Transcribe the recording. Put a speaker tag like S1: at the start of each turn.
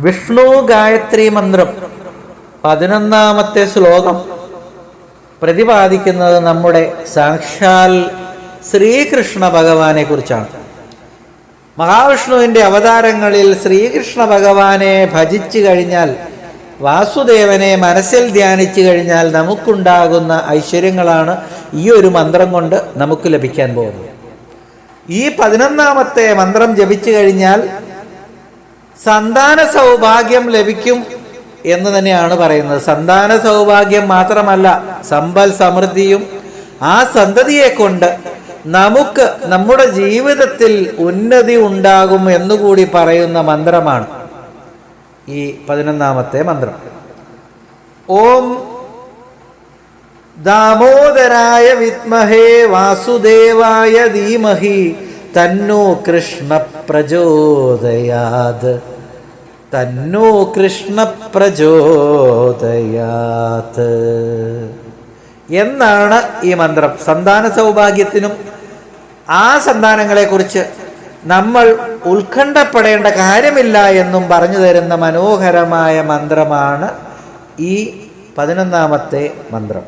S1: വിഷ്ണു ഗായത്രി മന്ത്രം പതിനൊന്നാമത്തെ ശ്ലോകം. പ്രതിപാദിക്കുന്നത് നമ്മുടെ സാക്ഷാൽ ശ്രീകൃഷ്ണ ഭഗവാനെ കുറിച്ചാണ്. മഹാവിഷ്ണുവിന്റെ അവതാരങ്ങളിൽ ശ്രീകൃഷ്ണ ഭഗവാനെ ഭജിച്ചു കഴിഞ്ഞാൽ വാസുദേവനെ മനസ്സിൽ ധ്യാനിച്ചു കഴിഞ്ഞാൽ നമുക്കുണ്ടാകുന്ന ഐശ്വര്യങ്ങളാണ് ഈ ഒരു മന്ത്രം കൊണ്ട് നമുക്ക് ലഭിക്കാൻ പോകുന്നത്. ഈ പതിനൊന്നാമത്തെ മന്ത്രം ജപിച്ചു കഴിഞ്ഞാൽ സന്താന സൗഭാഗ്യം ലഭിക്കും എന്ന് തന്നെയാണ് പറയുന്നത്. സന്താന സൗഭാഗ്യം മാത്രമല്ല സമ്പൽ സമൃദ്ധിയും ആ സന്തതിയെ കൊണ്ട് നമുക്ക് നമ്മുടെ ജീവിതത്തിൽ ഉന്നതി ഉണ്ടാകും എന്നുകൂടി പറയുന്ന മന്ത്രമാണ് ഈ പതിനൊന്നാമത്തെ മന്ത്രം. ഓം ദാമോദരായ വിത്മഹേ വാസുദേവായ ധീമഹി തന്നോ കൃഷ്ണ പ്രചോദയാത് തന്നോ കൃഷ്ണ പ്രചോദയാത് എന്നാണ് ഈ മന്ത്രം. സന്താന സൗഭാഗ്യത്തിനും ആ സന്താനങ്ങളെക്കുറിച്ച് നമ്മൾ ഉത്കണ്ഠപ്പെടേണ്ട കാര്യമില്ല എന്നും പറഞ്ഞു തരുന്ന മനോഹരമായ മന്ത്രമാണ് ഈ പതിനൊന്നാമത്തെ മന്ത്രം.